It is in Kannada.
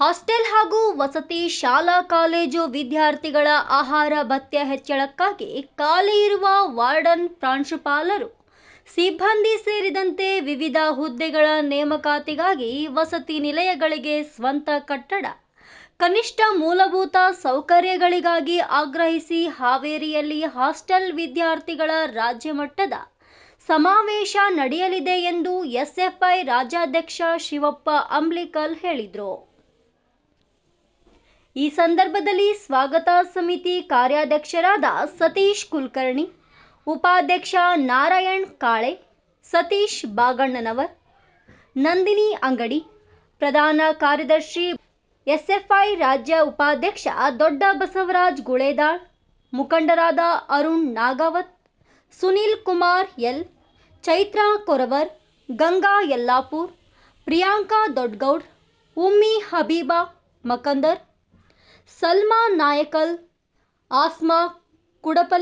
ಹಾಸ್ಟೆಲ್ ಹಾಗೂ ವಸತಿ ಶಾಲಾ ಕಾಲೇಜು ವಿದ್ಯಾರ್ಥಿಗಳ ಆಹಾರ ಭತ್ಯೆ ಹೆಚ್ಚಳಕ್ಕಾಗಿ ಖಾಲಿ ಇರುವ ವಾರ್ಡನ್ ಪ್ರಾಂಶುಪಾಲರು ಸಿಬ್ಬಂದಿ ಸೇರಿದಂತೆ ವಿವಿಧ ಹುದ್ದೆಗಳ ನೇಮಕಾತಿಗಾಗಿ ವಸತಿ ನಿಲಯಗಳಿಗೆ ಸ್ವಂತ ಕಟ್ಟಡ, ಕನಿಷ್ಠ ಮೂಲಭೂತ ಸೌಕರ್ಯಗಳಿಗಾಗಿ ಆಗ್ರಹಿಸಿ ಹಾವೇರಿಯಲ್ಲಿ ಹಾಸ್ಟೆಲ್ ವಿದ್ಯಾರ್ಥಿಗಳ ರಾಜ್ಯಮಟ್ಟದ ಸಮಾವೇಶ ನಡೆಯಲಿದೆ ಎಂದು ಎಸ್ಎಫ್ಐ ರಾಜ್ಯಾಧ್ಯಕ್ಷ ಶಿವಪ್ಪ ಅಂಬ್ಲಿಕಲ್ ಹೇಳಿದರು. ಈ ಸಂದರ್ಭದಲ್ಲಿ ಸ್ವಾಗತ ಸಮಿತಿ ಕಾರ್ಯಾಧ್ಯಕ್ಷರಾದ ಸತೀಶ್ ಕುಲಕರ್ಣಿ, ಉಪಾಧ್ಯಕ್ಷ ನಾರಾಯಣ್ ಕಾಳೆ, ಸತೀಶ್ ಬಾಗಣ್ಣನವರ್, ನಂದಿನಿ ಅಂಗಡಿ, ಪ್ರಧಾನ ಕಾರ್ಯದರ್ಶಿ ಎಸ್ಎಫ್ಐ ರಾಜ್ಯ ಉಪಾಧ್ಯಕ್ಷ ದೊಡ್ಡ ಬಸವರಾಜ್ ಗುಳೇದಾಳ್, ಮುಖಂಡರಾದ ಅರುಣ್ ನಾಗಾವತ್, ಸುನೀಲ್ ಕುಮಾರ್ ಎಲ್, ಚೈತ್ರಾ ಕೊರವರ್, ಗಂಗಾ ಯಲ್ಲಾಪುರ್, ಪ್ರಿಯಾಂಕಾ ದೊಡ್ಗೌಡ್ ಉಮ್ಮಿ ಹಬೀಬಾ ಮಕಂದರ್ सलमा नायकल आसमा कुडपल